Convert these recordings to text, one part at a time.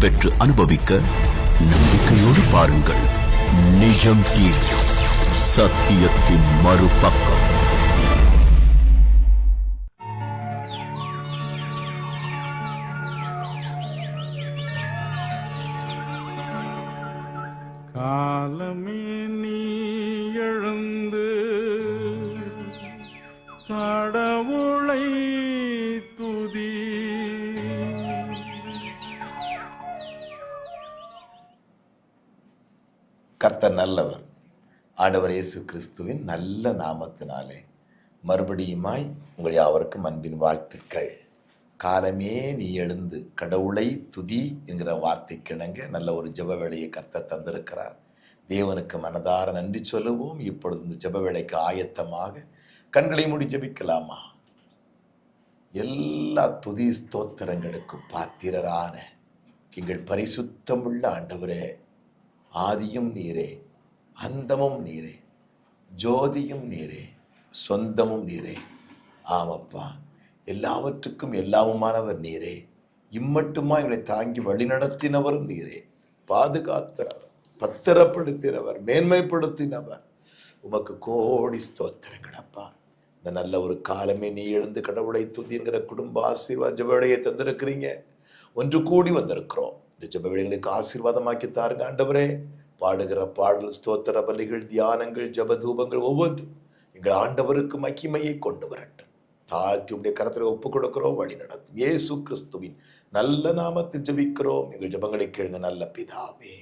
பெற்று அனுபவிக்க நம்பிக்கையோடு பாருங்கள். நிஜம் தீர் சத்தியத்தின் மறுபக்கம். ஆண்டவர் இயேசு கிறிஸ்துவின் நல்ல நாமத்தினாலே மறுபடியுமாய் உங்கள் யாவருக்கும் அன்பின் வாழ்த்துக்கள். காலமே நீ எழுந்து கடவுளை துதி என்கிற வார்த்தைக்கிணங்க நல்ல ஒரு ஜப வேலையை கர்த்த தந்திருக்கிறார். தேவனுக்கு மனதார நன்றி சொல்லுவோம். இப்பொழுது இந்த ஜப வேலைக்கு ஆயத்தமாக கண்களை மூடி ஜெபிக்கலாமா? எல்லா துதி ஸ்தோத்திரங்களுக்கும் பாத்திரரான எங்கள் பரிசுத்தமுள்ள ஆண்டவரே ஆதியும் நீரே அந்தமும் நீரே ஜோதியும் நீரே சொந்தமும் நீரே. ஆமப்பா எல்லாவற்றுக்கும் எல்லாமுமானவர் நீரே. இம்மட்டுமா எங்களை தாங்கி வழிநடத்தினவரும் நீரே. பாதுகாத்தவர் பத்திரப்படுத்தினவர் மேன்மைப்படுத்தினவர். உமக்கு கோடி ஸ்தோத்திரங்களப்பா இந்த நல்ல ஒரு காலமே நீ எழுந்து கடவுளை துதிங்கிற குடும்ப ஆசீர்வாத ஜபவேளையை தந்திருக்கிறீங்க. ஒன்று கூடி வந்திருக்கிறோம். இந்த ஜபவேளைகளுக்கு ஆசீர்வாதமாக்கி தாருங்க ஆண்டவரே. பாடுகிற பாடல் ஸ்தோத்திர பலிகள் தியானங்கள் ஜபதூபங்கள் ஒவ்வொன்றும் எங்கள் ஆண்டவருக்கு மகிமையை கொண்டு வரட்டும். தாழ்த்தி உடைய கரத்தில் ஒப்பு கொடுக்கிறோம் வழி நடத்தும். ஏசு கிறிஸ்துவின் நல்ல நாமத்தில் ஜபிக்கிறோம். எங்கள் ஜபங்களை கேளுங்க நல்ல பிதாவே.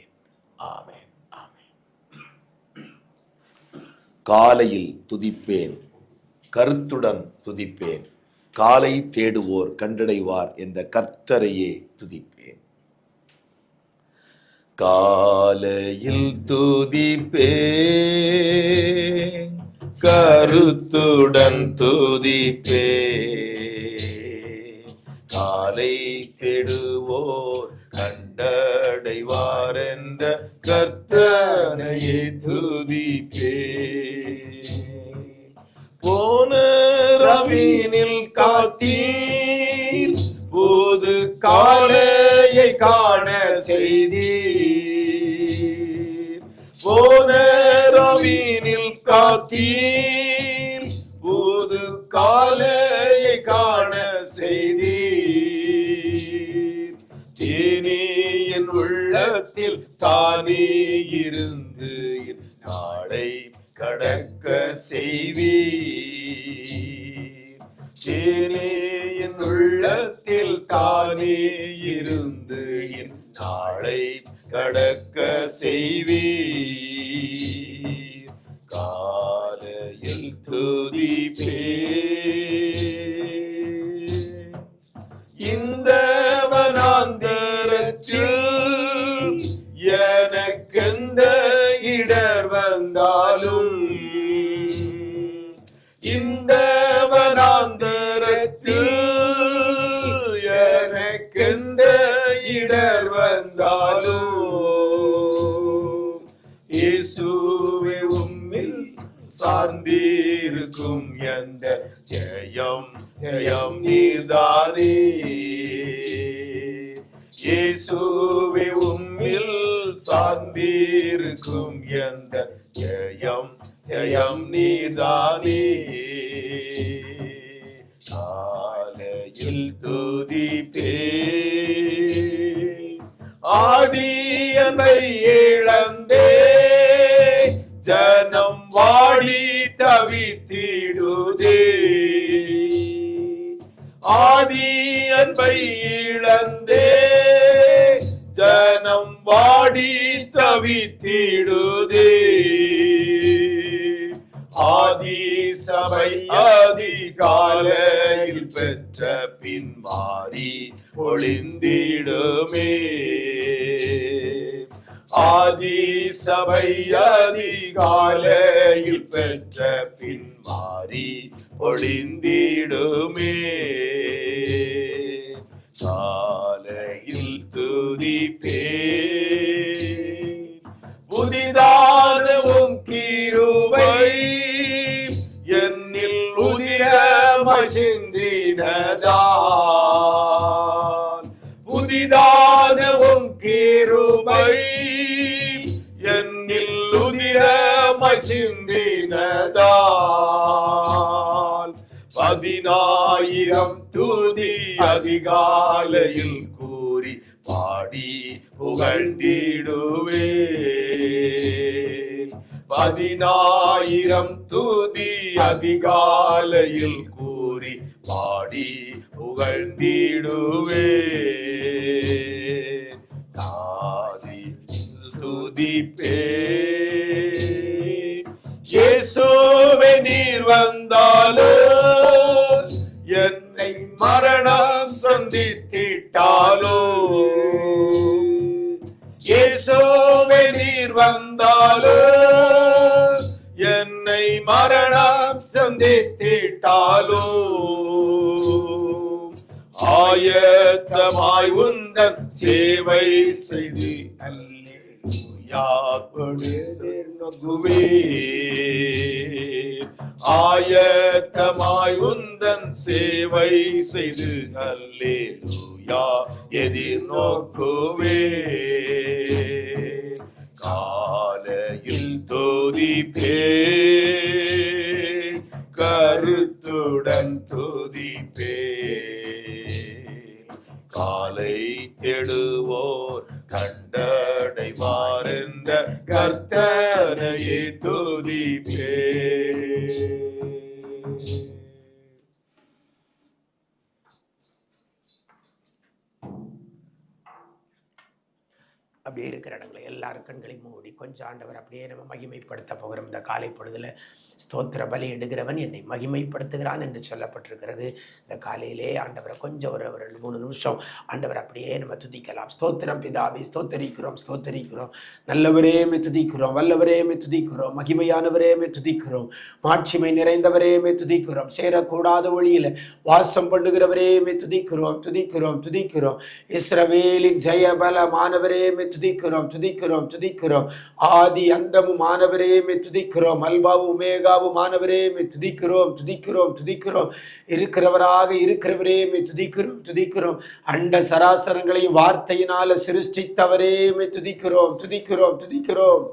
ஆமேன் ஆமென். காலையில் துதிப்பேன் கருத்துடன் துதிப்பேன். காலை தேடுவோர் கண்டடைவார் என்ற கர்த்தரையே துதிப்பேன். காலையில் துதிப்பே கருத்துடன் துதிப்பே காலை கெடுவோர் கண்டடைவாரென்ற கர்த்தனையே துதிப்பே போன ரவீனில் காத்தீர் போது காலையை காண செய்தி போன ரவீனில் காத்தீர். இடர் இயேசுவே உம்மில் சார்ந்திருக்கும் எந்த ஜெயம் ஜெயம் நீதானே இயேசுவே உம்மில் சார்ந்திருக்கும் எந்த ஜெயம் ஜெயம் நீதானே காலையில் துதிப்பே ஆடியனை இழந்தே. ஜனம் வாடி தவித்திடுதே. ஆதி அன்பை இழந்தே. ஜனம் வாடி தவித்திடுதே. ஆதி சபை அதிகாலையில் பெற்ற பின் மாறி ஒளிந்திடுமே. ஆதி சபை அதிகாலையில் பெற்ற பின்மாறி ஒளிந்திடுமே. காலையில் துதிப்பே. புதிதான கிருபை என்னில் பசிந்தினதான் புதிதான உன் கிருபை என்னில் உதிர மசிந்தினதான் பதினாயிரம் துதி அதிகாலையில் கூறி பாடி புகழ்ந்திடுவே பதினாயிரம் துதி அதிகாலையில் புகழ்ந்திடுவே. தாதி துதிப்பே. இயேசுவே நீர் வந்தாலோ என்னை மரணம் சந்தித்திட்டாலோ. இயேசுவே நீர் வந்தாலோ என்னை மரணம் சந்தித்திட்டாலோ. ஆயத்தமாய் உந்தன் சேவை செய்து. ஆயத்தமாய் உந்தன் சேவை செய்து. அல்லேலூயா. எதிர்நோக்குவே காலையில் தோதிப்பே தேடுவோர் கண்டடைவார் என்ற கர்த்தனையே துதிப்பே. அப்படியே இருக்கிற இடங்களை எல்லாரும் கண்களையும் மூடி கொஞ்சம் ஆண்டவர் அப்படியே நம்ம மகிமைப்படுத்த போகிறோம் இந்த காலை பொழுதுல ஸ்தோத்திர பலி எடுக்கிறவன் என்னை மகிமைப்படுத்துகிறான் என்று சொல்லப்பட்டிருக்கிறது. இந்த காலையிலே ஆண்டவரை கொஞ்சம் ஒரு ரெண்டு மூணு நிமிஷம் ஆண்டவர் அப்படியே நம்ம துதிக்கலாம். ஸ்தோத்திரம் பிதாவை ஸ்தோத்தரிக்கிறோம் ஸ்தோத்தரிக்கிறோம். நல்லவரேமே துதிக்கிறோம் வல்லவரேமே துதிக்கிறோம் மகிமையானவரேமே துதிக்கிறோம் மாட்சிமை நிறைந்தவரேமே துதிக்கிறோம் சேரக்கூடாத ஒளியில் வாசம் பண்ணுகிறவரேமே துதிக்கிறோம் துதிக்கிறோம் துதிக்கிறோம். இஸ்ரவேலின் ஜெய மாணவரே துதிக்கிறோம் துதிக்கிறோம் துதிக்கிறோம். ஆதி அந்தமும் மாணவரேமே துதிக்கிறோம் அல்பாவும் மாணவரே மே துதிக்கிறோம் துதிக்கிறோம் துதிக்கிறோம். இருக்கிறவராக இருக்கிறவரே மே துதிக்கிறோம் துதிக்கிறோம். அண்ட சராசரங்களையும் வார்த்தையினால சிருஷ்டித்தவரே மே துதிக்கிறோம் துதிக்கிறோம் துதிக்கிறோம்.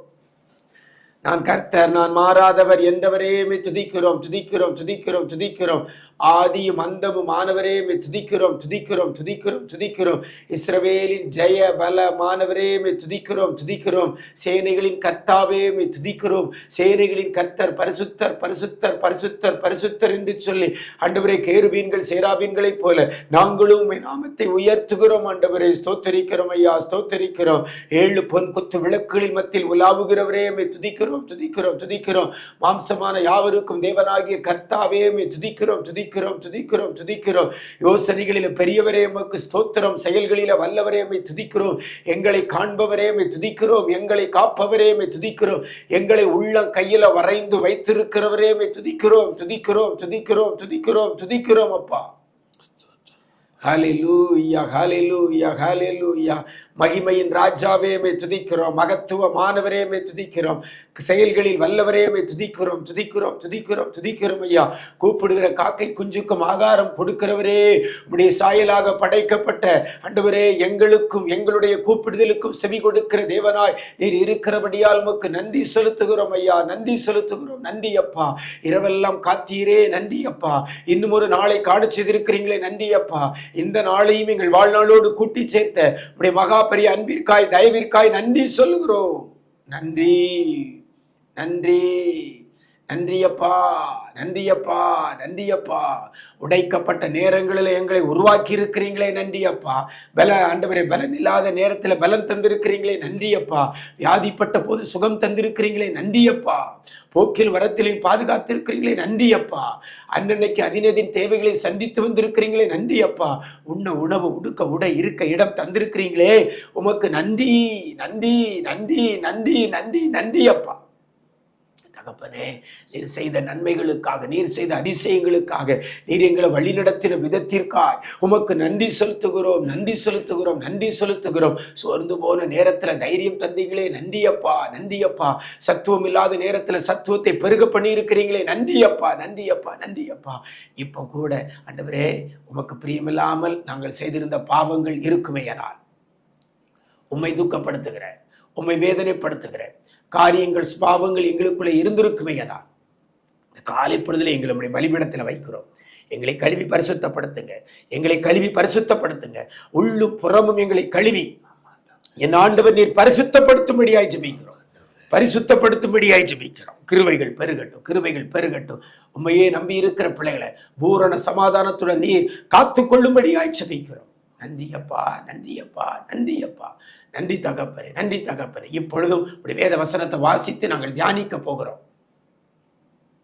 நான் கர்த்தர் நான் மாறாதவர் என்றவரே மே துதிக்கிறோம் துதிக்கிறோம் துதிக்கிறோம் துதிக்கிறோம். ஆதியும் அந்தமும் மாணவரே மே துதிக்கிறோம் துதிக்கிறோம் துதிக்கிறோம் துதிக்கிறோம். இஸ்ரவேலின் ஜெய பல மாணவரே மே துதிக்கிறோம் துதிக்கிறோம். சேனைகளின் கர்த்தாவே மே துதிக்கிறோம். சேனைகளின் கர்த்தர் பரிசுத்தர் பரிசுத்தர் பரிசுத்தர் பரிசுத்தர் என்று சொல்லி அண்டவரே கேருபீன்கள் சேராபீன்களைப் போல நாங்களும் நாமத்தை உயர்த்துகிறோம். ஆண்டவரே ஸ்தோத்தரிக்கிறோம் ஐயா ஸ்தோத்தரிக்கிறோம். ஏழு பொன் குத்து விளக்குகளின் மத்தியில் உலாவுகிறவரே மே துதிக்கிறோம் துதிக்கிறோம் துதிக்கிறோம். மாம்சமான யாவருக்கும் தேவனாகிய கர்த்தாவே மே துதிக்கிறோம். துதிக்கிறோம் துதிக்கிறோம் துதிக்கிறோம். யோசனைகளில பெரியவரே உமக்கு ஸ்தோத்திரம் செயல்களில வல்லவரே மே துதிக்கிறோம். எங்களை காண்பவரே மே துதிக்கிறோம். எங்களை காப்பவரே மே துதிக்கிறோம். எங்களை உள்ளம் கையில வரைந்து வைத்திருக்கிறவரே மே துதிக்கிறோம் துதிக்கிறோம் துதிக்கிறோம் துதிக்கிறோம் துதிக்கிறோம் அப்பா. ஹalleluya ஹalleluya ஹalleluya. மகிமையின் ராஜாவேமே துதிக்கிறோம். மகத்துவ மாணவரேமே துதிக்கிறோம். செயல்களில் வல்லவரேமே துதிக்கிறோம். துதிக்கிறோம் துதிக்கிறோம் துதிக்கிறோம் ஐயா. கூப்பிடுகிற காக்கை குஞ்சுக்கும் ஆகாரம் கொடுக்கிறவரே. உடைய சாயலாக படைக்கப்பட்ட அண்டவரே எங்களுக்கும் எங்களுடைய கூப்பிடுதலுக்கும் செவி கொடுக்கிற தேவனாய் நீர் இருக்கிறபடியால் உமக்கு நன்றி செலுத்துகிறோம் ஐயா. நன்றி செலுத்துகிறோம். நந்தி அப்பா. இரவெல்லாம் காத்தீரே. நந்தி அப்பா. இன்னும் ஒரு நாளை காணிச்சது செய்திருக்கிறீங்களே. நந்தி அப்பா. இந்த நாளையும் எங்கள் வாழ்நாளோடு கூட்டி சேர்த்த உடைய மகா பெரிய அன்பிற்காய் தயவிற்காய் நன்றி சொல்லுகிறோம். நன்றி. நன்றி. நன்றியப்பா நன்றியப்பா நன்றியப்பா. உடைக்கப்பட்ட நேரங்களில் எங்களை உருவாக்கி இருக்கிறீங்களே நன்றியப்பா. பல ஆண்டவரை பலன் இல்லாத நேரத்தில் பலன் தந்திருக்கிறீங்களே நன்றியப்பா. வியாதிப்பட்ட போது சுகம் தந்திருக்கிறீங்களே நன்றியப்பா. போக்கில் வரத்திலையும் பாதுகாத்திருக்கிறீங்களே நன்றியப்பா. அன்னன்னைக்கு அதினதின் தேவைகளை சந்தித்து வந்திருக்கிறீங்களே நன்றியப்பா. உண்ண உணவு உடுக்க உடை இருக்க இடம் தந்திருக்கிறீங்களே உமக்கு நன்றி நன்றி நன்றி நன்றி நன்றி நன்றியப்பா. தகப்பனே நீர் செய்த நன்மைகளுக்காக நீர் செய்த அதிசயங்களுக்காக நீர் எங்களை வழிநடத்தின விதத்திற்காய் உமக்கு நன்றி செலுத்துகிறோம் நன்றி செலுத்துகிறோம் நன்றி செலுத்துகிறோம். சோர்ந்து போன நேரத்தில் தைரியம் தந்தீங்களே நன்றியப்பா நன்றியப்பா. சத்துவம் இல்லாத நேரத்தில் சத்துவத்தை பெருக பண்ணியிருக்கிறீங்களே நன்றியப்பா நன்றியப்பா நன்றியப்பா. இப்போ கூட அண்டவரே உமக்கு பிரியமில்லாமல் நாங்கள் செய்திருந்த பாவங்கள் இருக்குமையனால் உம்மை துக்கப்படுத்துகிற உம்மை வேதனைப்படுத்துகிறேன் காரியங்கள் சுபாவங்கள் எங்களுக்குள்ளே இருந்திருக்குமே இந்த காலை பொழுதில் எங்களை நம்முடைய பலிபீடத்தில் வைக்கிறோம். எங்களை கழுவி பரிசுத்தப்படுத்துங்க. எங்களை கழுவி பரிசுத்தப்படுத்துங்க. உள்ளும் புறமும் எங்களை கழுவி என் ஆண்டவர் நீர் பரிசுத்தப்படுத்தும்படியாய் ஜபிக்கிறோம். பரிசுத்தப்படுத்தும்படியாய் ஜபிக்கிறோம். கிருவைகள் பெருகட்டும் கிருவைகள் பெருகட்டும். உண்மையே நம்பி இருக்கிற பிள்ளைகளை பூரண சமாதானத்துடன் நீர் காத்து கொள்ளும்படியாய் ஜபிக்கிறோம். நன்றியப்பா நன்றியப்பா நன்றியப்பா. நன்றி தகப்பனே நன்றி தகப்பனே. இப்பொழுதும் உடைய வேத வசனத்தை வாசித்து நாங்கள் தியானிக்க போகிறோம்.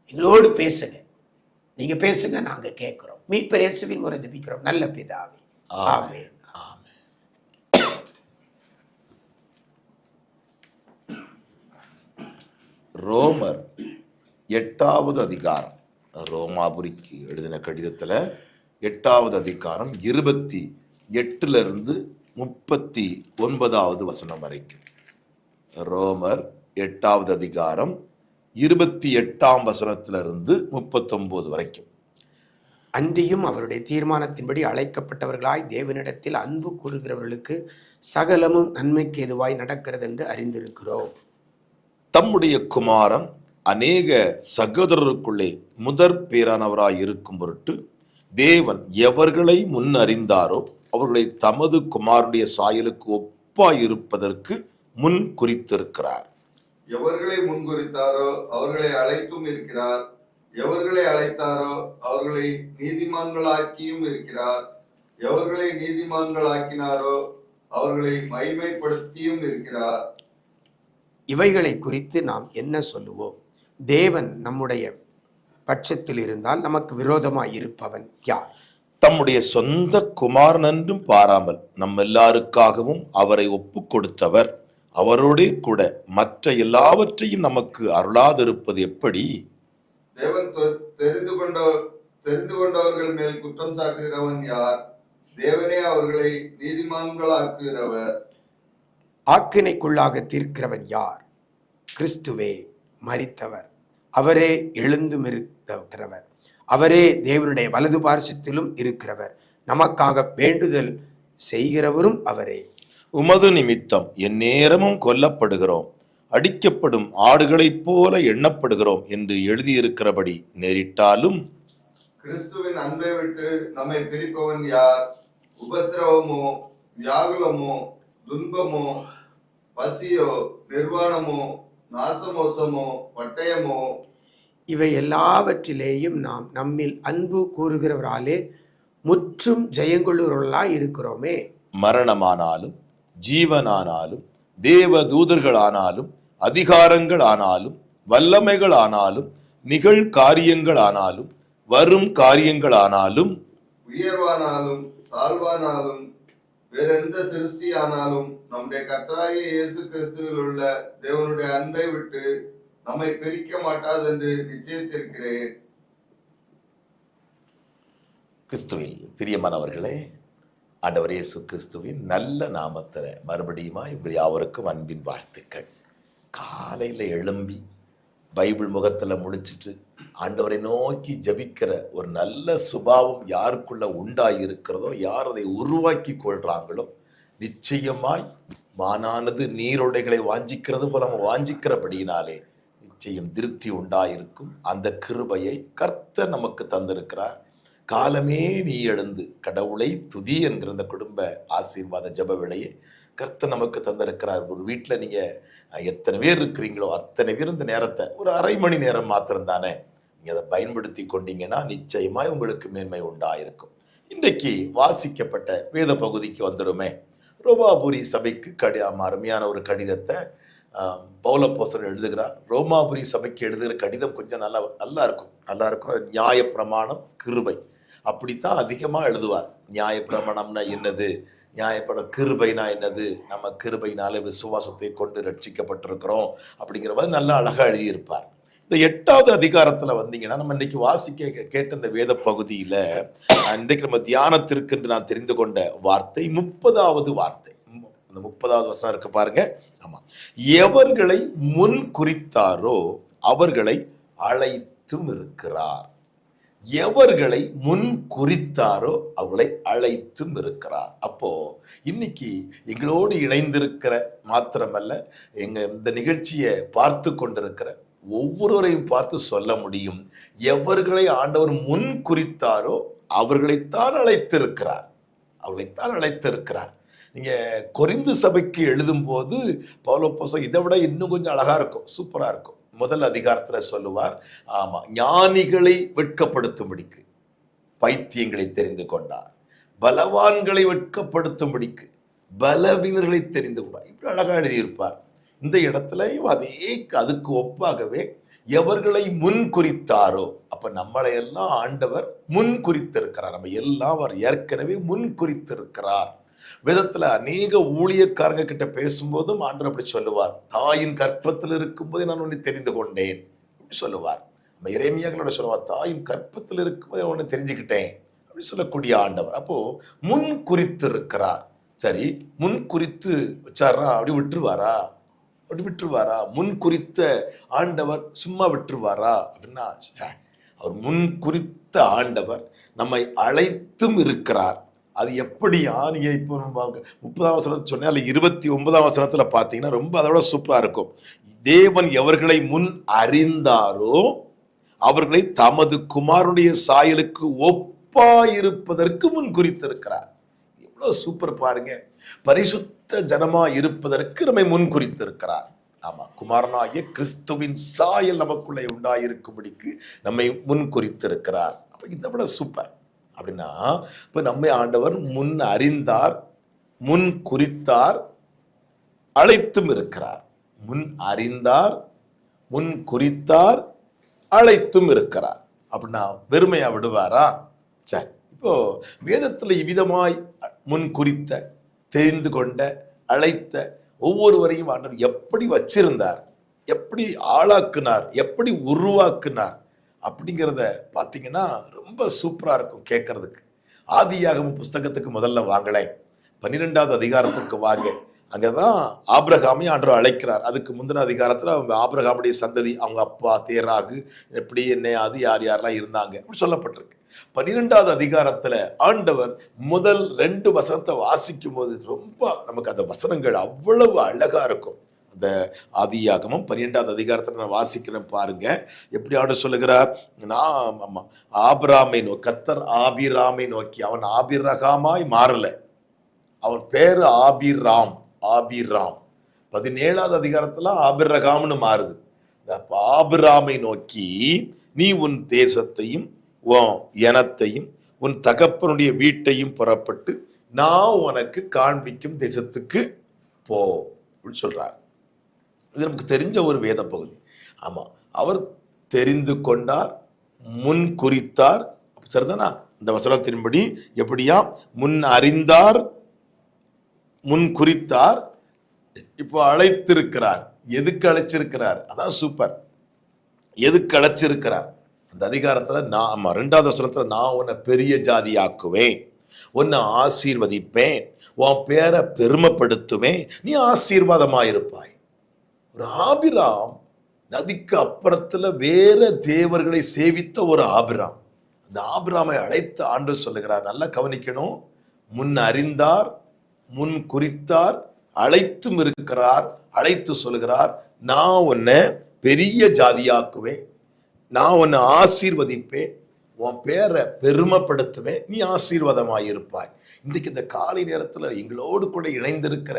எங்களோடு பேசுங்க. நீங்க பேசுங்க நாங்க கேட்கிறோம். மீட்பர் இயேசுவின் முறை ஜெபிக்கிறோம். நல்ல பிதாவே. ஆமென். ரோமர் எட்டாவது அதிகாரம். ரோமாபுரிக்கு எழுதின கடிதத்துல எட்டாவது அதிகாரம் இருபத்தி எட்டுல இருந்து முப்பத்தி ஒன்பதாவது வசனம் வரைக்கும். ரோமர் எட்டாவது அதிகாரம் இருபத்தி எட்டாம் வசனத்திலிருந்து முப்பத்தொன்பது வரைக்கும். அன்றியும் அவருடைய தீர்மானத்தின்படி அழைக்கப்பட்டவர்களாய் தேவனிடத்தில் அன்பு கூறுகிறவர்களுக்கு சகலமும் நன்மைக்கு எதுவாய் நடக்கிறது என்று அறிந்திருக்கிறோம். தம்முடைய குமாரன் அநேக சகோதரருக்குள்ளே முதற் பேரானவராய் இருக்கும் பொருட்டு தேவன் எவர்களை முன் அறிந்தாரோ அவர்களை தமது குமாரனுடைய சாயலுக்கு ஒப்பாய் இருப்பதற்கு முன் குறித்திருக்கிறார். எவர்களை முன்குறித்தாரோ அவர்களை அழைத்தும் இருக்கிறார். எவர்களை அழைத்தாரோ அவர்களை நீதிமான்களாக்கியும் இருக்கிறார். எவர்களை நீதிமான்களாக்கினாரோ அவர்களை மகிமைப்படுத்தியும் இருக்கிறார். இவைகளை குறித்து நாம் என்ன சொல்லுவோம்? தேவன் நம்முடைய பட்சத்தில் இருந்தால் நமக்கு விரோதமாய் இருப்பவன் யார்? தம்முடைய சொந்த குமாரன் என்றும் பாராமல் நம் எல்லாருக்காகவும் அவரை ஒப்புக் கொடுத்தவர் அவரோடே கூட மற்ற எல்லாவற்றையும் நமக்கு அருளாதிருப்பது எப்படி? தேவன் தெரிந்து கொண்ட தெரிந்து கொண்டவர்கள் மேல் குற்றம் சாட்டுகிறவன் யார்? தேவனே அவர்களை நீதிமான்களாக்குகிறவர். ஆக்கினைக்குள்ளாக தீர்க்கிறவன் யார்? கிறிஸ்துவே மரித்தவர். அவரே எழுந்தும் இருக்கிறவர் அவரே தேவனுடைய வலது பார்சத்திலும் இருக்கிறவர். நமக்காக வேண்டுதல் செய்கிறவரும் அவரே. உமது நிமித்தம் எந்நேரமும் கொல்லப்படுகிறோம். அடிக்கப்படும் ஆடுகளைப் போல எண்ணப்படுகிறோம் என்று எழுதியிருக்கிறபடி நேரிட்டாலும் கிறிஸ்துவின் அன்பை விட்டு நம்மை பிரிப்பவன் யார்? உபத்திரவமோ வியாகுலமோ துன்பமோ பசியோ நிர்வாணமோ நாசமோசமோ பட்டயமோ இவை எல்லாவற்றிலேயும் நாம் நம்மில் அன்பு கூறுகிறவராலே முற்றும் ஜெயங்கொள்ளுகிறவர்களாய் இருக்கிறோமே. மரணமானாலும் ஜீவனானாலும் தேவ தூதர்களானாலும் அதிகாரங்கள் ஆனாலும் வல்லமைகள் ஆனாலும் நிகழ்காரியங்கள் ஆனாலும் வரும் காரியங்கள் ஆனாலும் உயர்வானாலும் தாழ்வானாலும் வேறெந்த சிருஷ்டியானாலும் நம்முடைய கர்த்தராகிய இயேசு கிறிஸ்துவில் உள்ள தேவனுடைய அன்பை விட்டு நம்மை பிரிக்க மாட்டாதென்று நிச்சயத்திருக்கிறேன். கிறிஸ்துவில் பிரியமானவர்களே ஆண்டவர் இயேசு கிறிஸ்துவின் நல்ல நாமத்தில் மறுபடியுமா இப்படி யாவருக்கும் அன்பின் வாழ்த்துக்கள். காலையில் எழும்பி பைபிள் முகத்தில் முடிச்சிட்டு ஆண்டவரை நோக்கி ஜபிக்கிற ஒரு நல்ல சுபாவம் யாருக்குள்ள உண்டாகி இருக்கிறதோ யார் அதை உருவாக்கி கொள்றாங்களோ நிச்சயமாய் மானானது நீரோடைகளை வாஞ்சிக்கிறது போல நம்ம வாஞ்சிக்கிறபடியினாலே செய்யும் திருப்தி உண்டாயிருக்கும். அந்த கிருபையை கர்த்தர் நமக்கு தந்திருக்கிறார். காலமே நீ எழுந்து கடவுளை துதி என்கிற அந்த குடும்ப ஆசீர்வாத ஜப வேளையை கர்த்தர் நமக்கு தந்திருக்கிறார். ஒரு வீட்டில் நீங்கள் எத்தனை பேர் இருக்கிறீங்களோ அத்தனை பேர் இந்த நேரத்தை ஒரு அரை மணி நேரம் மாத்திரம் தானே நீங்கள் அதை பயன்படுத்தி கொண்டீங்கன்னா நிச்சயமாய் உங்களுக்கு மேன்மை உண்டாயிருக்கும். இன்றைக்கு வாசிக்கப்பட்ட வேத பகுதிக்கு வந்துடுமே. ரோபாபுரி சபைக்கு கடி அருமையான ஒரு கடிதத்தை ஆம், பௌலப்போஸ்தலன் எழுதுகிறார் ரோமாபுரி சபைக்கு எழுதுகிற கடிதம் கொஞ்சம் நல்லா நல்லா இருக்கும். நல்லா இருக்கும். நியாய பிரமாணம் கிருபை. அப்படித்தான் அதிகமாக எழுதுவார். நியாய பிரமாணம்னா என்னது? நியாயப்படம் கிருபைனா என்னது? நம்ம கிருபைனாலே விசுவாசத்தை கொண்டு ரட்சிக்கப்பட்டிருக்கிறோம் அப்படிங்கிற மாதிரி நல்லா அழகாக எழுதியிருப்பார். இந்த எட்டாவது அதிகாரத்தில் வந்தீங்கன்னா நம்ம இன்னைக்கு வாசிக்க கேட்ட இந்த வேத பகுதியில் இன்றைக்கு நம்ம தியானத்திற்கு என்று நான் தெரிந்து கொண்ட வார்த்தை முப்பதாவது வார்த்தை. அந்த முப்பதாவது வசனம் இருக்கு பாருங்க. ஆமாம் எவர்களை முன் குறித்தாரோ அவர்களை அழைத்தும் இருக்கிறார். எவர்களை முன் குறித்தாரோ அவர்களை அழைத்தும் இருக்கிறார். அப்போ இன்னைக்கு எங்களோடு இணைந்திருக்கிற மாத்திரமல்ல எங்க இந்த நிகழ்ச்சியை பார்த்து கொண்டிருக்கிற ஒவ்வொருவரையும் பார்த்து சொல்ல முடியும் எவர்களை ஆண்டவர் முன் குறித்தாரோ அவர்களைத்தான் அழைத்திருக்கிறார். அவர்களைத்தான் அழைத்திருக்கிறார். நீங்கள் கொரிந்து சபைக்கு எழுதும் போது பவுலப்போசம் இதை விட இன்னும் கொஞ்சம் அழகாக இருக்கும் சூப்பராக இருக்கும். முதல் அதிகாரத்தில் சொல்லுவார் ஆமாம் ஞானிகளை வெட்கப்படுத்தும்படிக்கு பைத்தியங்களை தெரிந்து கொண்டார். பலவான்களை வெட்கப்படுத்தும்படிக்கு பலவீனர்களை தெரிந்து கொண்டார். இப்படி அழகாக எழுதியிருப்பார். இந்த இடத்துலையும் அதே அதுக்கு ஒப்பாகவே எவர்களை முன் குறித்தாரோ அப்போ நம்மளை எல்லாம் ஆண்டவர் முன் குறித்திருக்கிறார். நம்ம எல்லாம் அவர் ஏற்கனவே முன் குறித்திருக்கிறார். வேதத்தில் அநேக ஊழியக்காரங்க கிட்ட பேசும்போதும் ஆண்டவர் அப்படி சொல்லுவார். தாயின் கற்பத்தில் இருக்கும்போதே நான் உன்னை தெரிந்து கொண்டேன் அப்படி சொல்லுவார். நம்ம இறைமையாக்களோட சொல்லுவார் தாயின் கற்பத்தில் இருக்கும்போதே நான் உன்னை தெரிஞ்சுக்கிட்டேன் அப்படி சொல்லக்கூடிய ஆண்டவர். அப்போ முன் குறித்து இருக்கிறார். சரி முன் குறித்து வச்சாரா? அப்படி விட்டுருவாரா? அப்படி விட்டுருவாரா? முன் குறித்த ஆண்டவர் சும்மா விட்டுருவாரா? அப்படின்னா அவர் முன் குறித்த ஆண்டவர் நம்மை அழைத்தும் இருக்கிறார். அது எப்படியா நீங்கள் இப்போ நம்ம முப்பதாம் வசனத்தை சொன்னேன் அதில் இருபத்தி ஒன்பதாம் வசனத்தில் பார்த்தீங்கன்னா ரொம்ப அதோட சூப்பராக இருக்கும். தேவன் எவர்களை முன் அறிந்தாரோ அவர்களை தமது குமாருடைய சாயலுக்கு ஒப்பாயிருப்பதற்கு முன் குறித்திருக்கிறார். எவ்வளோ சூப்பர் பாருங்க. பரிசுத்த ஜனமா இருப்பதற்கு நம்மை முன் குறித்திருக்கிறார். ஆமா குமாரனாகிய கிறிஸ்துவின் சாயல் நமக்குள்ளே உண்டாயிருக்கும்படிக்கு நம்மை முன் குறித்திருக்கிறார். அப்ப இதை விட சூப்பர். அப்படின்னா இப்போ நம்மை ஆண்டவர் முன் அறிந்தார் முன் குறித்தார் அழைத்தும் இருக்கிறார். முன் அறிந்தார் முன் குறித்தார் அழைத்தும் இருக்கிறார். அப்படின்னா வெறுமையா விடுவாரா? சரி இப்போ வேதத்தில் இவ்விதமாய் முன் குறித்த தெரிந்து கொண்ட அழைத்த ஒவ்வொருவரையும் ஆண்டவர் எப்படி வச்சிருந்தார்? எப்படி ஆளாக்குனார்? எப்படி உருவாக்குனார்? அப்படிங்கிறத பார்த்தீங்கன்னா ரொம்ப சூப்பராக இருக்கும் கேட்கறதுக்கு. ஆதியாகம புஸ்தகத்துக்கு முதல்ல வாங்கலேன் பன்னிரெண்டாவது அதிகாரத்துக்கு வாங்க. அங்கதான் ஆபிரகாமை ஆண்டவர் அழைக்கிறார். அதுக்கு முந்தின அதிகாரத்தில் அவங்க ஆப்ரஹாமுடைய சந்ததி அவங்க அப்பா தேராகு எப்படி என்ன அது யார் யாரெல்லாம் இருந்தாங்க அப்படி சொல்லப்பட்டிருக்கு. பன்னிரெண்டாவது அதிகாரத்தில் ஆண்டவர் முதல் ரெண்டு வசனத்தை வாசிக்கும் போது ரொம்ப நமக்கு அந்த வசனங்கள் அவ்வளவு அழகாக இருக்கும். அந்த ஆதியாகமம் பன்னிரெண்டாவது அதிகாரத்தில் நான் வாசிக்கிறேன் பாருங்க. எப்படி ஆண்டு சொல்லுகிறார்? நான் ஆமாம் ஆபிராமை நோ கத்தர் ஆபிராமை நோக்கி அவன் ஆபிரகாமாய் மாறலை. அவன் பேர் ஆபிராம் ஆபிராம். பதினேழாவது அதிகாரத்தில் ஆபிரகாம்னு மாறுது. இந்த ஆபிராமை நோக்கி நீ உன் தேசத்தையும் உன் இனத்தையும் உன் தகப்பனுடைய வீட்டையும் புறப்பட்டு நான் உனக்கு காண்பிக்கும் தேசத்துக்கு போ அப்படின்னு சொல்கிறார் இது நமக்கு தெரிஞ்ச ஒரு வேத பகுதி ஆமாம் அவர் தெரிந்து கொண்டார் முன் குறித்தார். சரிதானா? இந்த வசனத்தின்படி எப்படியா? முன் அறிந்தார் முன் குறித்தார் இப்போ அழைத்திருக்கிறார். எதுக்கு அழைச்சிருக்கிறார்? அதான் சூப்பர். எதுக்கு அழைச்சிருக்கிறார்? அந்த அதிகாரத்தில் நான் ஆமாம் ரெண்டாவது வசனத்தில் நான் உன்னை பெரிய ஜாதி ஆக்குவேன் உன்னை ஆசீர்வதிப்பேன். உன் பேரை பெருமைப்படுத்துவேன். நீ ஆசீர்வாதமாயிருப்பாய். ஒரு ஆபிராம் நதிக்கு அப்புறத்துல வேற தேவர்களை சேவித்த ஒரு ஆபிராம். அந்த ஆபிராமை அழைத்து ஆண்டு சொல்லுகிறார் நல்லா கவனிக்கணும். முன் அறிந்தார் முன் குறித்தார் அழைத்தும் இருக்கிறார் அழைத்து சொல்லுகிறார் நான் உன்னை பெரிய ஜாதியாக்குவேன். நான் உன்னை ஆசீர்வதிப்பேன். உன் பேரை பெருமைப்படுத்துவேன். நீ ஆசீர்வாதமாயிருப்பாய். இன்றைக்கு இந்த காலை நேரத்தில் எங்களோடு கூட இணைந்திருக்கிற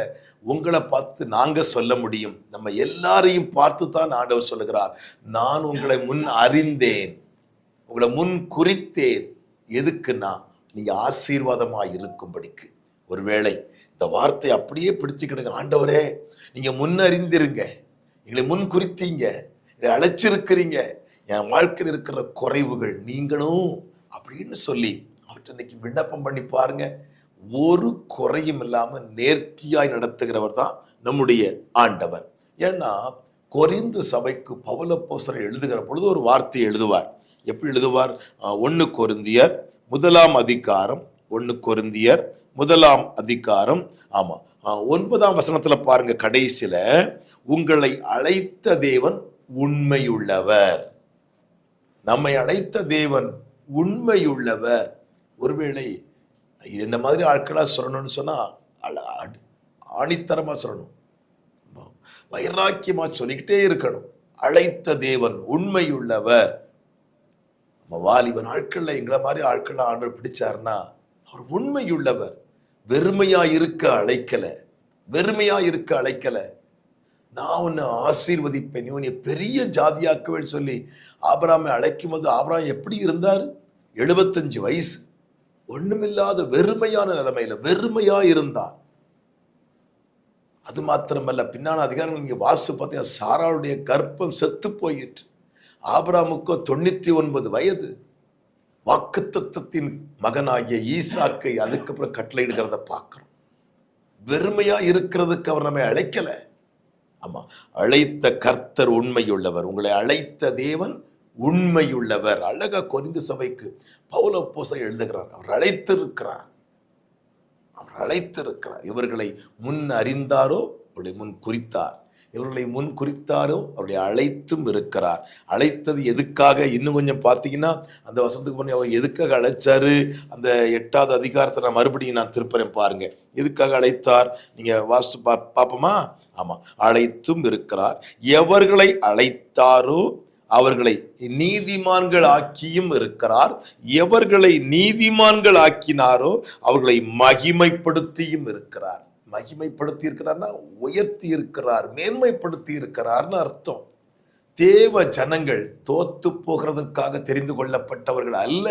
உங்களை பார்த்து நாங்கள் சொல்ல முடியும். நம்ம எல்லாரையும் பார்த்து தான் ஆண்டவர் சொல்லுகிறார். நான் உங்களை முன் அறிந்தேன். உங்களை முன் குறித்தேன். எதுக்குன்னா நீங்கள் ஆசீர்வாதமாக இருக்கும்படிக்கு. ஒருவேளை இந்த வார்த்தை அப்படியே பிடிச்சுக்கிடுங்க. ஆண்டவரே நீங்கள் முன்னறிந்திருங்க எங்களை முன் குறித்தீங்க. எங்களை அழைச்சிருக்கிறீங்க. என் வாழ்க்கையில் இருக்கிற குறைவுகள் நீங்களும் அப்படின்னு சொல்லி அவற்றை இன்னைக்கு விண்ணப்பம் பண்ணி பாருங்கள் ஒரு குறையும் இல்லாமல் நேர்த்தியாய் நடத்துகிறவர் தான் நம்முடைய ஆண்டவர். ஏன்னா கொரிந்து சபைக்கு பவலப்போசரை எழுதுகிற பொழுது ஒரு வார்த்தை எழுதுவார். எப்படி எழுதுவார்? ஒன்று கொருந்தியர் முதலாம் அதிகாரம் ஒன்று கொருந்தியர் முதலாம் அதிகாரம் ஆமாம் ஒன்பதாம் வசனத்தில் பாருங்க கடைசியில் உங்களை அழைத்த தேவன் உண்மையுள்ளவர். நம்மை அழைத்த தேவன் உண்மையுள்ளவர். ஒருவேளை என்ன மாதிரி ஆட்களாக சொல்லணும்னு சொன்னால் அழ- சொல்லணும். வைராக்கியமாக சொல்லிக்கிட்டே இருக்கணும். அழைத்த தேவன் உண்மையுள்ளவர். நம்ம வாலிபன் ஆட்களில் எங்களை மாதிரி ஆட்களை ஆண்டவர் பிடிச்சாருன்னா அவர் உண்மையுள்ளவர். வெறுமையாக இருக்க அழைக்கலை. வெறுமையாக இருக்க அழைக்கலை. நான் உன்னை ஆசீர்வதிப்பேன். நீ உன்னை பெரிய ஜாதியாக்குவேன்னு சொல்லி ஆபராமை அழைக்கும் போது ஆபராம் எப்படி இருந்தார்? எழுபத்தஞ்சு வயசு. ஒண்ணுமில்லாத வெறுமையான நிலைமையில வெறுமையா இருந்தார் அது மாத்திரமல்ல பின்னான அதிகாரங்கள் இங்கே வாசு பார்த்தீங்கன்னா சாராளுடைய கற்பம் செத்து போயிற்று. ஆபராமுக்கோ தொண்ணூத்தி ஒன்பது வயது. வாக்குத்தத்தத்தின் மகனாகிய ஈசாக்கை அதுக்கப்புறம் கட்டளையிடுகிறத பார்க்குறோம். வெறுமையா இருக்கிறதுக்கு அவர் நம்மை அழைக்கல. ஆமா அழைத்த கர்த்தர் உண்மையுள்ளவர். உங்களை அழைத்த தேவன் உண்மையுள்ளவர். அழகா கொரிந்து சபைக்கு பவுல போசை எழுதுகிறார். அவர் அழைத்திருக்கிறார். அவர் அழைத்திருக்கிறார். இவர்களை முன் அறிந்தாரோ? அவர்களை முன் குறித்தார். இவர்களை முன் குறித்தாரோ? அவருடைய அழைத்தும் இருக்கிறார். அழைத்தது எதுக்காக? இன்னும் கொஞ்சம் பார்த்தீங்கன்னா அந்த வசனத்துக்கு முன்னே அவர் எதுக்காக அழைச்சாரு? அந்த எட்டாவது அதிகாரத்தை நான் மறுபடியும் நான் திருப்புறேன் பாருங்க. எதுக்காக அழைத்தார்? நீங்க வாஸ்து பா பார்ப்போமா? ஆமாம் அழைத்தும் இருக்கிறார். எவர்களை அழைத்தாரோ அவர்களை நீதிமான்கள் ஆக்கியும் இருக்கிறார். எவர்களை நீதிமான்கள் ஆக்கினாரோ அவர்களை மகிமைப்படுத்தியும் இருக்கிறார். மகிமைப்படுத்தி இருக்கிறார்னா உயர்த்தி இருக்கிறார் மேன்மைப்படுத்தி இருக்கிறார்னு அர்த்தம். தேவ ஜனங்கள் தோத்து போகிறதற்காக தெரிந்து கொள்ளப்பட்டவர்கள் அல்ல.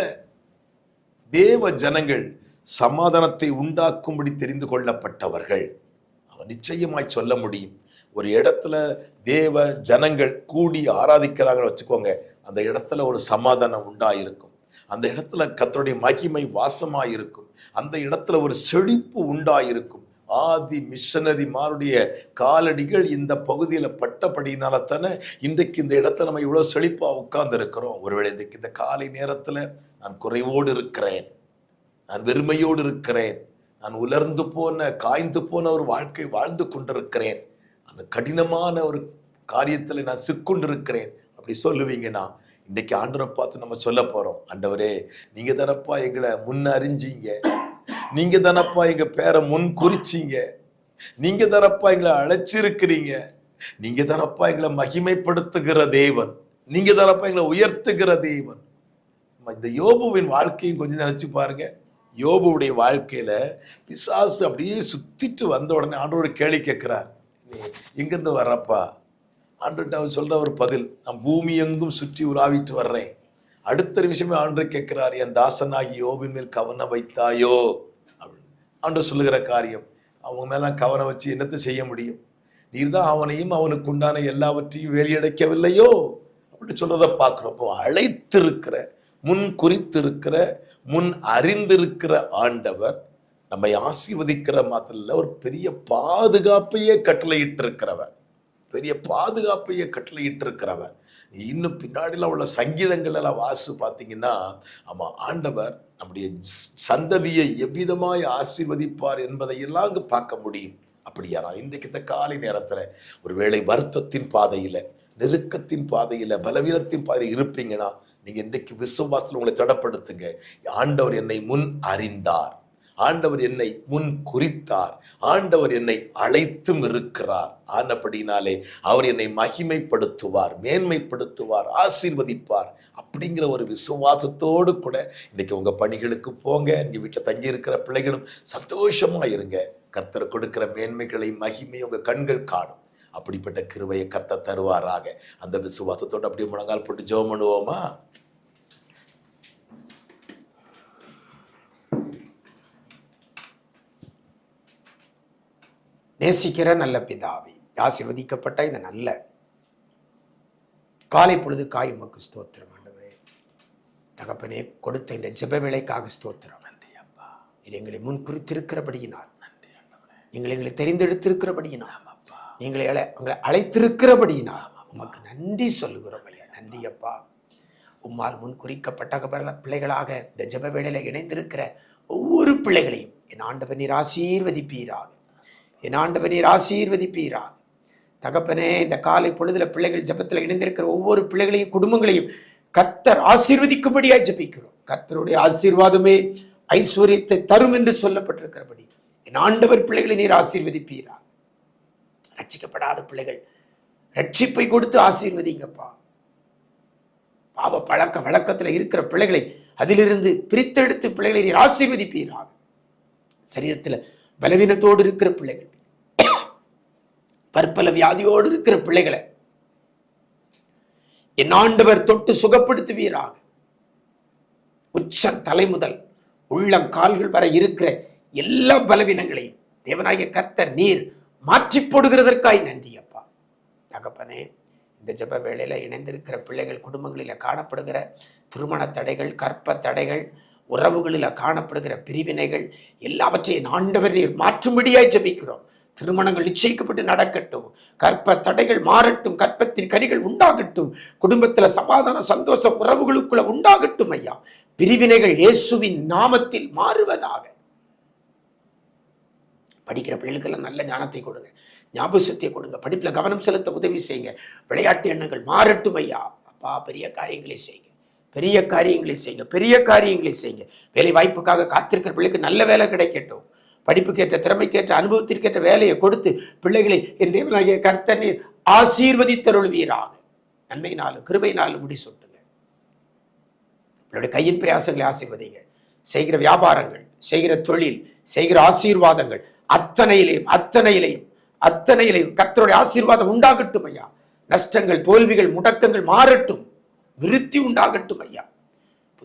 தேவ ஜனங்கள் சமாதானத்தை உண்டாக்கும்படி தெரிந்து கொள்ளப்பட்டவர்கள். அவன் நிச்சயமாய் சொல்ல முடியும். ஒரு இடத்துல தேவ ஜனங்கள் கூடி ஆராதிக்கிறாங்கன்னு வச்சுக்கோங்க அந்த இடத்துல ஒரு சமாதானம் உண்டாயிருக்கும். அந்த இடத்துல கத்தருடைய மகிமை வாசமாயிருக்கும். அந்த இடத்துல ஒரு செழிப்பு உண்டாயிருக்கும். ஆதி மிஷனரிமாருடைய காலடிகள் இந்த பகுதியில் பட்டபடியினால தானே இன்றைக்கு இந்த இடத்துல நம்ம இவ்வளோ செழிப்பாக உட்கார்ந்து இருக்கிறோம் ஒருவேளை இன்றைக்கு இந்த காலை நேரத்தில் நான் குறைவோடு இருக்கிறேன். நான் வெறுமையோடு இருக்கிறேன். நான் உலர்ந்து போன காய்ந்து போன ஒரு வாழ்க்கை வாழ்ந்து கொண்டிருக்கிறேன். அந்த கடினமான ஒரு காரியத்தில் நான் சிக்கொண்டிருக்கிறேன். அப்படி சொல்லுவீங்கன்னா இன்னைக்கு ஆண்டவரை பார்த்து நம்ம சொல்ல போகிறோம் ஆண்டவரே நீங்கள் தானப்பா எங்களை முன்ன அறிஞ்சிங்க. நீங்கள் தானப்பா எங்கள் பேரை முன் குறிச்சிங்க. நீங்கள் தானப்பா எங்களை அழைச்சிருக்கிறீங்க. நீங்கள் தானப்பா எங்களை மகிமைப்படுத்துகிற தேவன். நீங்கள் தானப்பா எங்களை உயர்த்துகிற தேவன். இந்த யோபுவின் வாழ்க்கையும் கொஞ்சம் நினச்சி பாருங்க. யோபுவுடைய வாழ்க்கையில் பிசாசு அப்படியே சுத்திட்டு வந்த உடனே ஆண்டவர் கேள்வி கேட்குறார். எங்கேருந்து வர்றப்பா ஆண்டுகிட்ட அவர் சொல்ற ஒரு பதில் நான் பூமி எங்கும் சுற்றி உலாவிட்டு வர்றேன். அடுத்த நிமிஷமே ஆண்டு கேட்கிறார் என் தாசனாகி யோபின் மேல் கவனம் வைத்தாயோ? அப்படின்னு. ஆண்டு சொல்லுகிற காரியம் அவங்க மேலே கவனம் வச்சு என்னத்தை செய்ய முடியும்? நீர்தான் அவனையும் அவனுக்கு உண்டான எல்லாவற்றையும் வேலையடைக்கவில்லையோ? அப்படி சொல்றதை பார்க்குறப்போ அப்போ அழைத்திருக்கிற முன் குறித்திருக்கிற முன் அறிந்திருக்கிற ஆண்டவர் நம்மை ஆசீர்வதிக்கிற மாத்திரல ஒரு பெரிய பாதுகாப்பையே கட்டளையிட்டு இருக்கிறவர் பெரிய பாதுகாப்பையே கட்டளையிட்டு இருக்கிறவர் இன்னும் பின்னாடிலாம் உள்ள சங்கீதங்கள் எல்லாம் வாசு பார்த்தீங்கன்னா ஆமா ஆண்டவர் நம்முடைய சந்ததியை எவ்விதமாய் ஆசீர்வதிப்பார் என்பதை எல்லாம் அங்கு பார்க்க முடியும். அப்படியானால் இன்றைக்கு இந்த காலை நேரத்தில் ஒருவேளை வருத்தத்தின் பாதையில் நெருக்கத்தின் பாதையில் பலவீனத்தின் பாதையில் இருப்பீங்கன்னா நீங்கள் இன்றைக்கு விசுவாசத்தில் உங்களை தடப்படுத்துங்க. ஆண்டவர் என்னை முன் அறிந்தார். ஆண்டவர் என்னை முன் குறித்தார். ஆண்டவர் என்னை அழைத்தும் இருக்கிறார். ஆனபடினாலே அவர் என்னை மகிமைப்படுத்துவார் மேன்மைப்படுத்துவார் ஆசீர்வதிப்பார் அப்படிங்கிற ஒரு விசுவாசத்தோடு கூட இன்னைக்கு உங்க பணிகளுக்கு போங்க. இங்கே வீட்டில் தங்கி இருக்கிற பிள்ளைகளும் சந்தோஷமா இருங்க. கர்த்தர் கொடுக்கிற மேன்மைகளை மகிமை உங்கள் கண்கள் காணும். அப்படிப்பட்ட கிருவையை கர்த்தர் தருவாராக. அந்த விசுவாசத்தோடு அப்படியே முழங்கால் போட்டு ஜோம் பண்ணுவோமா? நேசிக்கிற நல்ல பிதாவே ஆசீர்வதிக்கப்பட்ட இந்த நல்ல காலை பொழுது காய் உமக்கு ஸ்தோத்திரம் ஆண்டவரே. தகப்பனே கொடுத்த இந்த ஜெப வேலைக்காக ஸ்தோத்திரம். நன்றி அப்பா. நீர் எங்களை முன் குறித்திருக்கிறபடியினால் நன்றி ஆண்டவரே. எங்களை எங்களை தெரிந்தெடுத்திருக்கிறபடியினால் அப்பா. எங்களை அழை உங்களை அழைத்திருக்கிறபடியினால் உமக்கு நன்றி சொல்லுகிறோம் ஐயா. நன்றி அப்பா. உம்மால் முன் குறிக்கப்பட்ட பிள்ளை- பிள்ளைகளாக இந்த ஜெப வேளையில இணைந்திருக்கிற ஒவ்வொரு பிள்ளைகளையும் என் ஆண்டவர் நீர் ஆசீர்வதிப்பீராக. என் ஆண்டவர் நீர் ஆசீர்வதிப்பீரா. தகப்பனே இந்த காலை பொழுதுல பிள்ளைகள் ஜபத்தில் இணைந்திருக்கிற ஒவ்வொரு பிள்ளைகளையும் குடும்பங்களையும் கத்தர் ஆசீர்வதிக்கும்படியாய் ஜெபிக்கிறோம். கத்தருடைய ஆசீர்வாதமே ஐஸ்வர்யத்தை தரும் என்று சொல்லப்பட்டிருக்கிறபடி என் ஆண்டவர் பிள்ளைகளை நீர் ஆசீர்வதிப்பீரா. ரட்சிக்கப்படாத பிள்ளைகள் ரட்சிப்பை கொடுத்து ஆசீர்வதிங்கப்பா. பாவ பழக்க வழக்கத்தில் இருக்கிற பிள்ளைகளை அதிலிருந்து பிரித்தெடுத்து பிள்ளைகளை நீர் ஆசீர்வதிப்பீராக சரீரத்தில் பலவீனத்தோடு இருக்கிற பிள்ளைகள் பற்பல வியாதியோடு இருக்கிற பிள்ளைகளை என் ஆண்டவர் தொட்டு சுகப்படுத்துவீராக. உச்ச தலை முதல் உள்ளம் கால்கள் வரை இருக்கிற எல்லா பலவீனங்களையும் தேவனாகிய கர்த்தர் நீர் மாற்றி போடுகிறதற்காய் நன்றி அப்பா. தகப்பனே இந்த ஜெப வேளையில இணைந்திருக்கிற பிள்ளைகள் குடும்பங்களில் காணப்படுகிற திருமண தடைகள் கற்ப தடைகள் உறவுகளில் காணப்படுகிற பிரிவினைகள் எல்லாவற்றையும் ஆண்டவர் நீர் மாற்றும்படியாய் ஜெபிக்கிறோம். திருமணங்கள் நிச்சயிக்கப்பட்டு நடக்கட்டும். கற்ப தடைகள் மாறட்டும். கற்பத்தின் கனிகள் உண்டாகட்டும். குடும்பத்தில் சமாதான சந்தோஷ உறவுகளுக்குள்ள உண்டாகட்டும் ஐயா. பிரிவினைகள் இயேசுவின் நாமத்தில் மாறுவதாக. படிக்கிற பிள்ளைகளுக்கெல்லாம் நல்ல ஞானத்தை கொடுங்க. ஞாபக சக்தியை கொடுங்க. படிப்பில் கவனம் செலுத்த உதவி செய்யுங்க. விளையாட்டு எண்ணங்கள் மாறட்டும் ஐயா. அப்பா பெரிய காரியங்களை செய்யுங்க. பெரிய காரியங்களை செய்யுங்க. பெரிய காரியங்களை செய்யுங்க. வேலை வாய்ப்புக்காக காத்திருக்கிற பிள்ளைக்கு நல்ல வேலை கிடைக்கட்டும். படிப்புக்கேற்ற திறமைக்கேற்ற அனுபவத்திற்கேற்ற வேலையை கொடுத்து பிள்ளைகளை என் தேவனாகிய கர்த்தனை ஆசீர்வதித்தருள்வீராக. நன்மையினாலும் கிருபையினாலும் முடி சொட்டுங்க. உங்களுடைய கையின் பிரயாசங்களை ஆசீர்வதிங்க. செய்கிற வியாபாரங்கள் செய்கிற தொழில் செய்கிற ஆசீர்வாதங்கள் அத்தனையிலையும் அத்தனையிலையும் அத்தனையிலையும் கர்த்தருடைய ஆசீர்வாதம் உண்டாகட்டும் ஐயா. நஷ்டங்கள் தோல்விகள் முடக்கங்கள் மாறட்டும். விருத்தி உண்டாகட்டும் ஐயா.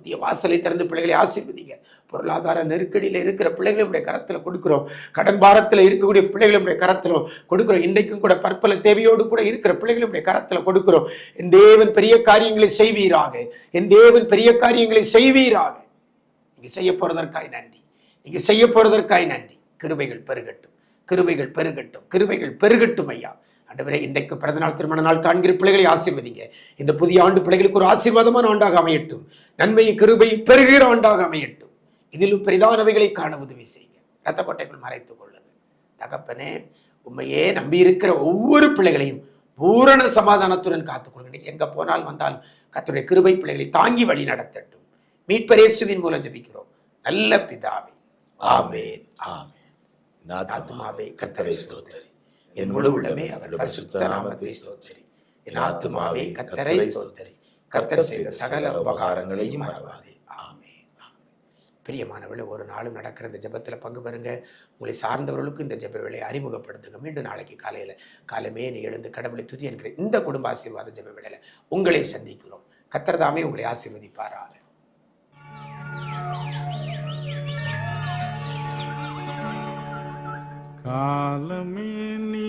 புதிய வாசலை திறந்து பிள்ளைகளை ஆசீர்வதிங்க. பொருளாதார நெருக்கடியில் இருக்கிற பிள்ளைகளுடைய கரத்தில் கொடுக்கிறோம். கடன் பாரத்தில் இருக்கக்கூடிய பிள்ளைகளுடைய கரத்தில் கொடுக்கிறோம். இன்றைக்கும் கூட பற்பல தேவையோடு கூட இருக்கிற பிள்ளைகளுடைய கரத்தில் கொடுக்கிறோம். என் தேவன் பெரிய காரியங்களை செய்வீராக. என் தேவன் பெரிய காரியங்களை செய்வீராக. நீங்க செய்ய போறதற்காய் நன்றி. நீங்க செய்ய போறதற்காய் நன்றி. கிருபைகள் பெருகட்டும். கிருபைகள் பெருகட்டும். கிருபைகள் பெருகட்டும் ஐயா. ஆண்டவரே இன்றைக்கு பிறந்தநாள் திருமண நாள் காண்கிற பிள்ளைகளை ஆசீர்வதிங்க. இந்த புதிய ஆண்டு பிள்ளைகளுக்கு ஒரு ஆசீர்வாதமான ஆண்டாக அமையட்டும். நன்மை கிருபை பெருகிற ஆண்டாக அமையட்டும். இதிலும் பெரிதானவைகளை காண உதவி செய்யுங்க. ரத்த கொட்டைக்குள் மறைத்துக் கொள்ளுங்க. தகப்பனே உண்மையே நம்பி இருக்கிற ஒவ்வொரு பிள்ளைகளையும் பூரண சமாதானத்துடன் காத்துக்கொள்ளுங்க இன்னைக்கு எங்க போனால் வந்தாலும் கர்த்தருடைய கிருபை பிள்ளைகளை தாங்கி வழி நடத்தட்டும். மீட்பரேசுவின் மூலம் ஜெபிக்கிறோம். நல்ல பிதாவே. ஆமென். ஆமென். நாத்துமாவே கர்த்தரை ஸ்தோத்தரி. என் முழு உள்ளமே அவருடைய பரிசுத்த நாமத்தை ஸ்தோத்தரி. என் ஆத்துமாவே கர்த்தரை ஸ்தோத்தரி. கர்த்தர் செய்த சகல உபகாரங்களையும் மறவாதே. ஆமென். பிரியமானவர்களே ஒரு நாளும் நடக்கிற இந்த ஜெபத்தில் பங்கு பெறுங்க. உங்களை சார்ந்தவர்களுக்கும் இந்த ஜெப வேலையை அறிமுகப்படுத்துங்க. மீண்டும் நாளைக்கு காலையில் காலமே நீ எழுந்து கடவுளை துதி என்கிற இந்த குடும்ப ஆசீர்வாத ஜெப வேளையில உங்களை சந்திக்கிறோம். கத்தர்தாமே உங்களை ஆசீர்வதிப்பாராக. காலமே நீ